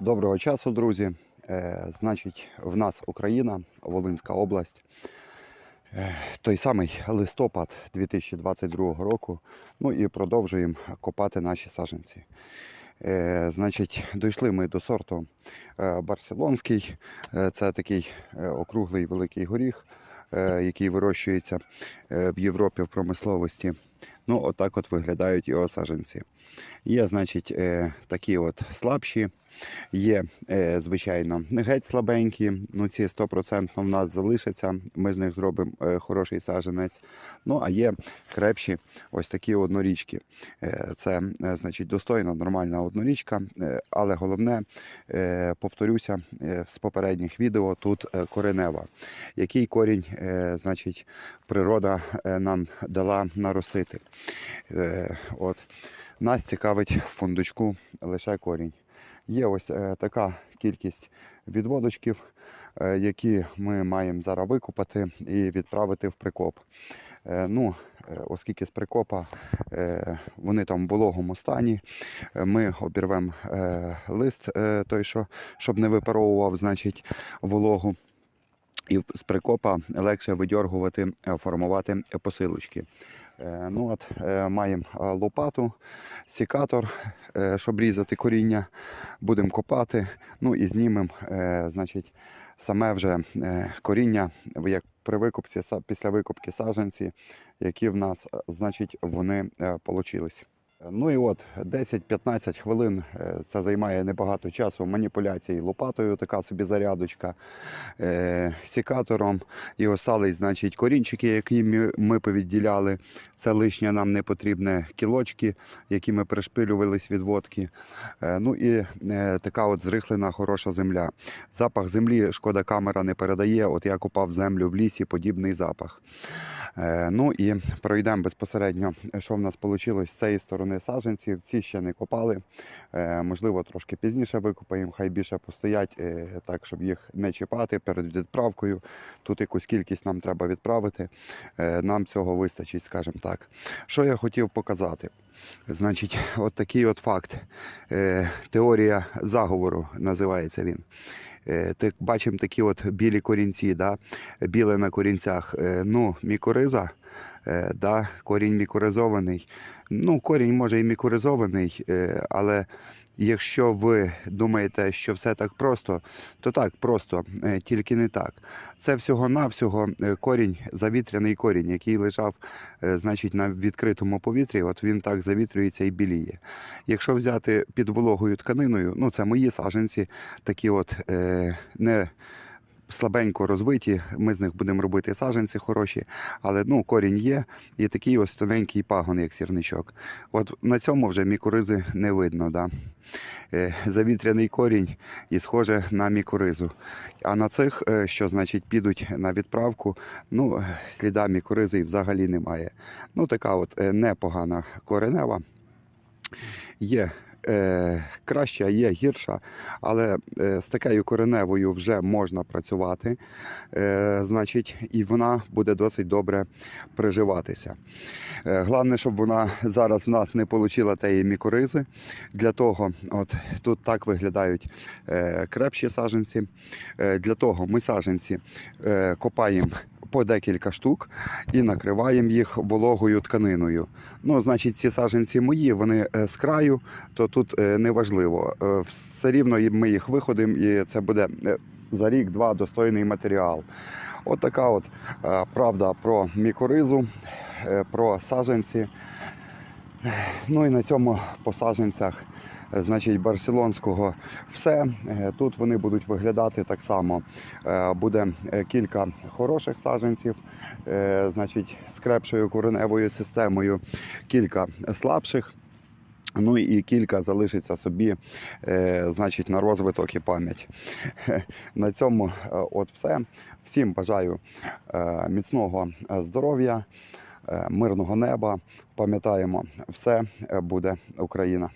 Доброго часу, друзі. Е, значить, в нас Україна, Волинська область. Е, той самий листопад 2022 року. Ну і продовжуємо копати наші саджанці. Е, значить, дійшли ми до сорту е, Барселонський. Е, це такий е, округлий великий горіх, е, який вирощується е, в Європі в промисловості. Ну, отак от виглядають його саджанці. Є, значить, е, такі от слабші, є, е, звичайно, геть слабенькі. Ну, ці 100% в нас залишаться. Ми з них зробимо е, хороший саджанець. Ну, а є крепші ось такі однорічки. Це, значить, достойна, нормальна однорічка. Але головне, повторюся, з попередніх відео тут коренева. Який корінь, значить, природа нам дала наростити. Е, От. Нас цікавить в фундучку лише корінь. Є ось е, така кількість відводочків, е, які ми маємо зараз викопати і відправити в прикоп. Ну, оскільки з прикопа вони там в вологому стані, ми обірвемо лист той, що, щоб не випаровував значить, вологу. І з прикопа легше видьоргувати, формувати посилочки. Е, Ну от, е, маємо е, лопату, сікатор, щоб різати коріння. Будемо копати, ну і знімемо, значить, саме вже коріння, як при викупці, після викупки саджанці, які в нас, значить, вони получились. Ну і от 10-15 хвилин е, це займає небагато часу маніпуляцій лопатою, така собі зарядочка, е, сікатором. І остались, значить, корінчики, які ми, повідділяли. Це лишнє нам не потрібне кілочки, які ми пришпилювались від водки. Е, ну і е, така от зрихлена хороша земля. Запах землі шкода камера не передає. От я копав землю в лісі, подібний запах. Ну і пройдемо безпосередньо, що в нас вийшло з цієї сторони саджанців. Ці ще не копали. Е, Можливо, трошки пізніше викопаємо, хай більше постоять, е, так, щоб їх не чіпати перед відправкою. Тут якусь кількість нам треба відправити. Е, Нам цього вистачить, скажімо так. Що я хотів показати? Значить, от такий от факт. Теорія заговору називається він. Бачимо такі от білі корінці, да? біле на корінцях. Ну, мікориза, да? корінь мікоризований. Ну, корінь може і мікоризований, е, але якщо ви думаєте, що все так просто, то так просто, е, тільки не так. Це всього-навсього е, корінь, завітряний корінь, який лежав е, значить, на відкритому повітрі, от він так завітрюється і біліє. Якщо взяти під вологою тканиною, ну це мої саженці, такі от е, не слабенько розвиті, ми з них будемо робити саженці хороші, але ну, корінь є і такий ось тоненький пагон, як сірничок. От на цьому вже мікоризи не видно. Да? Е, завітряний корінь і схоже на мікоризу. А на цих, е, що значить, підуть на відправку, ну, сліда мікоризи взагалі немає. Ну, така от е, непогана коренева. Є е, краща, є гірша, але е, з такою кореневою вже можна працювати, е, значить, і вона буде досить добре приживатися. Головне, щоб вона зараз в нас не отримала тієї мікоризи. Для того, от тут так виглядають е, крепші саженці. Е, для того ми саженці копаємо по декілька штук і накриваємо їх вологою тканиною. Ну, значить, ці саженці мої, вони е, з краю, то тут е, неважливо. Е, Все рівно ми їх виходимо, і це буде за рік-два достойний матеріал. От така от правда про мікоризу, про саженці. Ну і на цьому по саженцях, значить, барселонського все. Е, Тут вони будуть виглядати так само. Е, Буде е, кілька хороших саженців, е, значить, з крепшою кореневою системою, кілька слабших. Ну і кілька залишиться собі, е, значить, на розвиток і пам'ять. На цьому е, от все. Всім бажаю е, міцного е, здоров'я, е, мирного неба. Пам'ятаємо, все е, буде Україна.